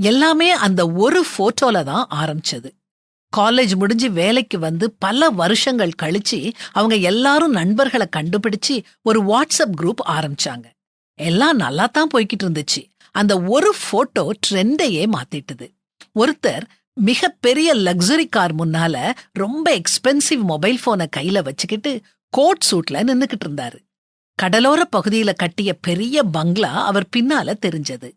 எல்லாமே அந்த ஒரு போட்டோல தான் ஆரம்பிச்சது. காலேஜ் முடிஞ்சு வேலைக்கு வந்து பல வருஷங்கள் கழிச்சு அவங்க எல்லாரும் நண்பர்களை கண்டுபிடிச்சு ஒரு வாட்ஸ்அப் குரூப் ஆரம்பிச்சாங்க. எல்லாம் நல்லா தான் போய்கிட்டு இருந்துச்சு. அந்த ஒரு போட்டோ ட்ரெண்டையே மாத்திட்டுது. ஒருத்தர் மிகப்பெரிய லக்ஸுரி லக்ஸரி கார் முன்னால ரொம்ப எக்ஸ்பென்சிவ் மொபைல் போனை கையில வச்சுக்கிட்டு கோட் சூட்ல நின்னுக்கிட்டு இருந்தாரு. கடலோர பகுதியில கட்டிய பெரிய பங்களா அவர் பின்னால தெரிஞ்சது.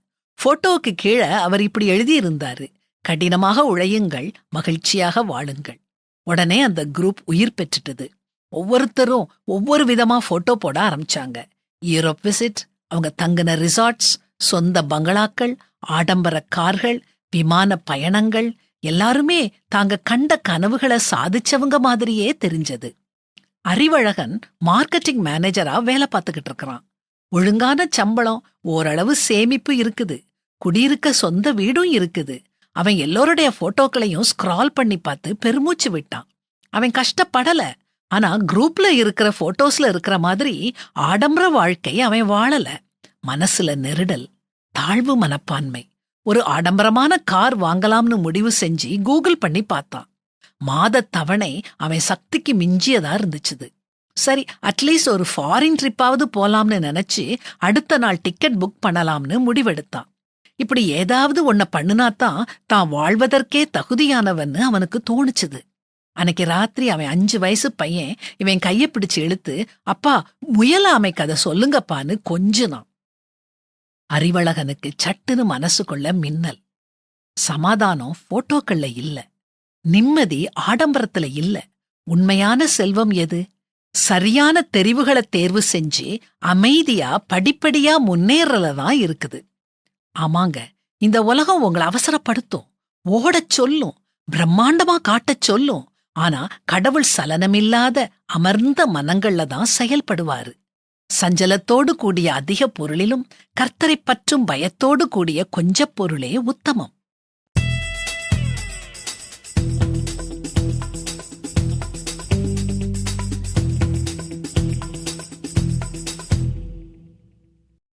போட்டோவுக்கு கீழே அவர் இப்படி எழுதியிருந்தாரு கடினமாக உழையுங்கள் மகிழ்ச்சியாக வாழுங்கள். உடனே அந்த குரூப் உயிர் பெற்றுட்டது. ஒவ்வொருத்தரும் ஒவ்வொரு விதமா போட்டோ போட ஆரம்பிச்சாங்க. யூரோப் விசிட் அவங்க தங்கின ரிசார்ட்ஸ் சொந்த பங்களாக்கள் ஆடம்பர கார்கள் விமான பயணங்கள் எல்லாருமே தாங்க கண்ட கனவுகளை சாதிச்சவங்க மாதிரியே தெரிஞ்சது. அறிவழகன் மார்க்கெட்டிங் மேனேஜரா வேலை பார்த்துக்கிட்டு இருக்கிறான். ஒழுங்கான சம்பளம் ஓரளவு சேமிப்பு இருக்குது. குடியிருக்க சொந்த வீடும் இருக்குது. அவன் எல்லோருடைய போட்டோக்களையும் ஸ்க்ரால் பண்ணி பார்த்து பெருமூச்சு விட்டான். அவன் கஷ்டப்படல. ஆனா குரூப்ல இருக்கிற போட்டோஸ்ல இருக்கிற மாதிரி ஆடம்பர வாழ்க்கை அவன் வாழல. மனசுல நெருடல் தாழ்வு மனப்பான்மை. ஒரு ஆடம்பரமான கார் வாங்கலாம்னு முடிவு செஞ்சு கூகுள் பண்ணி பார்த்தான். மாத தவணை அவன் சக்திக்கு மிஞ்சியதா இருந்துச்சுது. சரி அட்லீஸ்ட் ஒரு ஃபாரின் ட்ரிப்பாவது போலாம்னு நினைச்சு அடுத்த நாள் டிக்கெட் புக் பண்ணலாம்னு முடிவெடுத்தான். இப்படி ஏதாவது ஒன்ன பண்ணுனாத்தான் தான் வாழ்வதற்கே தகுதியானவன்னு அவனுக்கு தோணுச்சுது. அன்னைக்கு ராத்திரி அவன் அஞ்சு வயசு பையன் இவன் கைய பிடிச்சு இழுத்து அப்பா முயலாமை கதை சொல்லுங்கப்பான்னு கொஞ்சுனான். அறிவழகனுக்கு சட்டுன்னு மனசுக்குள்ள மின்னல். சமாதானம் போட்டோக்கள்ல இல்ல. நிம்மதி ஆடம்பரத்துல இல்ல. உண்மையான செல்வம் எது? சரியான தெரிவுகளை தேர்வு செஞ்சு அமைதியா படிப்படியா முன்னேறல தான் இருக்குது. ஆமாங்க. இந்த உலகம் உங்களை அவசரப்படுத்தும். ஓடச் சொல்லும். பிரம்மாண்டமா காட்டச் சொல்லும். ஆனா கடவுள் சலனமில்லாத அமர்ந்த மனங்கள்ல தான் செயல்படுவாரு. சஞ்சலத்தோடு கூடிய அதிக பொருளிலும் கர்த்தரைப் பற்றும் பயத்தோடு கூடிய கொஞ்சப் பொருளே உத்தமம்.